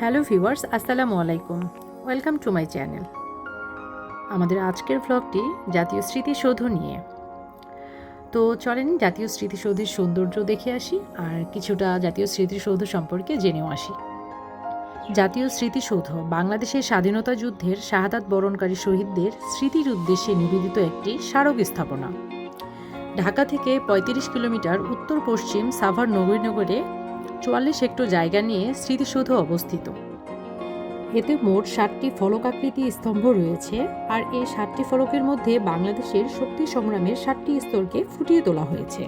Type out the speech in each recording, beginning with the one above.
Hello viewers, আসসালামু আলাইকুম। Welcome to my channel. আমাদের আজকের ব্লগটি জাতীয় স্মৃতিসৌধ নিয়ে। তো চলেন জাতীয় স্মৃতিসৌধের সৌন্দর্য দেখে আসি, আর কিছুটা জাতীয় স্মৃতিসৌধ সম্পর্কে জেনেও আসি। জাতীয় স্মৃতিসৌধ, বাংলাদেশের স্বাধীনতা যুদ্ধের শাহাদাত বরণকারী শহীদদের স্মৃতির উদ্দেশ্যে নিবেদিত একটি স্মারক স্থাপনা। ঢাকা থেকে ৩৫ কিলোমিটার উত্তর পশ্চিম সাভার নগরীনগরে চুয়াল্লিশ হেক্টর জায়গা নিয়ে স্মৃতিসৌধ অবস্থিত। এতে মোট ষাটটি ফলকাকৃতি স্তম্ভ রয়েছে আর এই ষাটটি ফলকের মধ্যে বাংলাদেশের শক্তি সংগ্রামের ষাটটি স্তরকে ফুটিয়ে তোলা হয়েছে।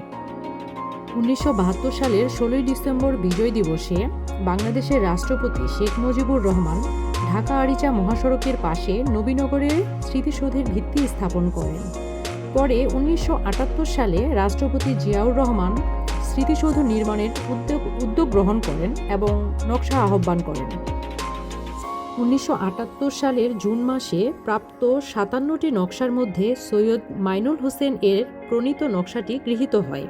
উনিশশো বাহাত্তর সালের ষোলোই ডিসেম্বর বিজয় দিবসে বাংলাদেশের রাষ্ট্রপতি শেখ মুজিবুর রহমান ঢাকা আরিচা মহাসড়কের পাশে নবীনগরের স্মৃতিসৌধের ভিত্তি স্থাপন করেন। পরে উনিশশো আটাত্তর সালে রাষ্ট্রপতি জিয়াউর রহমান স্মৃতিসৌধ নির্মাণের উদ্যোগ উদ্যোগ গ্রহণ করেন এবং নকশা আহ্বান করেন। উনিশশো আটাত্তর সালের জুন মাসে প্রাপ্ত সাতান্নটি নকশার মধ্যে সৈয়দ মাইনুল হোসেন এর প্রণীত নকশাটি গৃহীত হয়।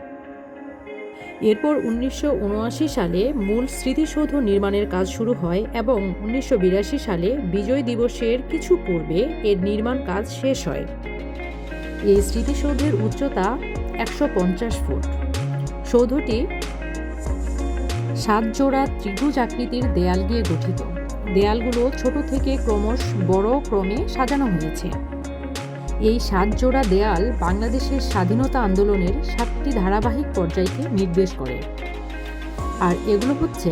এরপর উনিশশো উনআশি সালে মূল স্মৃতিসৌধ নির্মাণের কাজ শুরু হয় এবং উনিশশো বিরাশি সালে বিজয় দিবসের কিছু পূর্বে এর নির্মাণ কাজ শেষ হয়। এই স্মৃতিসৌধের উচ্চতা একশো পঞ্চাশ ফুট। সৌধটি সাত জোড়া ত্রিভুজ আকৃতির দেয়াল দিয়ে গঠিত। দেয়ালগুলো ছোট থেকে ক্রমশ বড় ক্রমে সাজানো হয়েছে। এই সাত জোড়া দেয়াল বাংলাদেশের স্বাধীনতা আন্দোলনের সাতটি ধারাবাহিক পর্যায়কে নির্দেশ করে। আর এগুলো হচ্ছে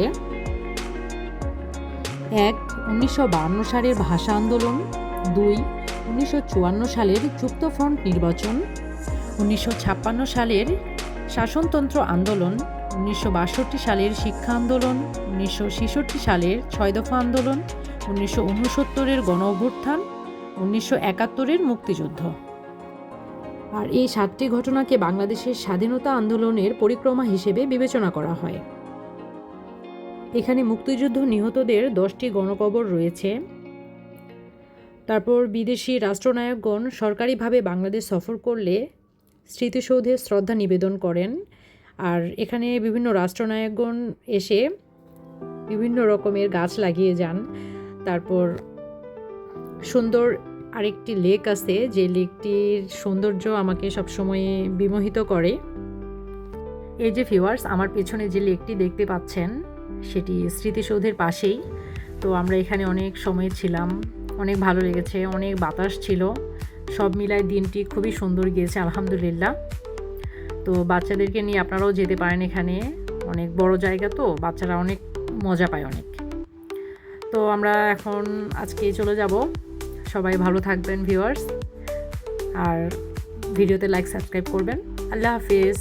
এক, উনিশশো সালের ভাষা আন্দোলন, দুই, উনিশশো সালের যুক্তফ্রন্ট নির্বাচন, উনিশশো ছাপ্পান্ন সালের শাসনতন্ত্র আন্দোলন, উনিশশো বাষট্টি সালের শিক্ষা আন্দোলন, উনিশশো ছেষট্টি সালের ছয় দফা আন্দোলন, উনিশশো উনসত্তরের গণ অভ্যুত্থান, উনিশশো একাত্তরের মুক্তিযুদ্ধ। আর এই সাতটি ঘটনাকে বাংলাদেশের স্বাধীনতা আন্দোলনের পরিক্রমা হিসেবে বিবেচনা করা হয়। এখানে মুক্তিযুদ্ধ নিহতদের দশটি গণকবর রয়েছে। তারপর বিদেশি রাষ্ট্রনায়কগণ সরকারিভাবে বাংলাদেশ সফর করলে স্মৃতিসৌধে শ্রদ্ধা নিবেদন করেন। আর এখানে বিভিন্ন রাষ্ট্রনায়কগণ এসে বিভিন্ন রকমের গাছ লাগিয়ে যান। তারপর সুন্দর আরেকটি লেক আছে, যে লেকটির সৌন্দর্য আমাকে সবসময় বিমোহিত করে। এই যে ভিউয়ার্স, আমার পেছনে যে লেকটি দেখতে পাচ্ছেন, সেটি স্মৃতিসৌধের পাশেই। তো আমরা এখানে অনেক সময় ছিলাম, অনেক ভালো লেগেছে, অনেক বাতাস ছিল। সব মিলায় দিনটি খুবই সুন্দর গিয়েছে, আলহামদুলিল্লাহ। তো বাচ্চাদেরকে নিয়ে আপনারাও যেতে পারেন এখানে, অনেক বড় জায়গা তো, বাচ্চারা অনেক মজা পায় অনেক। তো আমরা এখন আজকে চলে যাব। সবাই ভালো থাকবেন ভিউয়ার্স আর ভিডিওতে লাইক সাবস্ক্রাইব করবেন। আল্লাহ হাফিজ।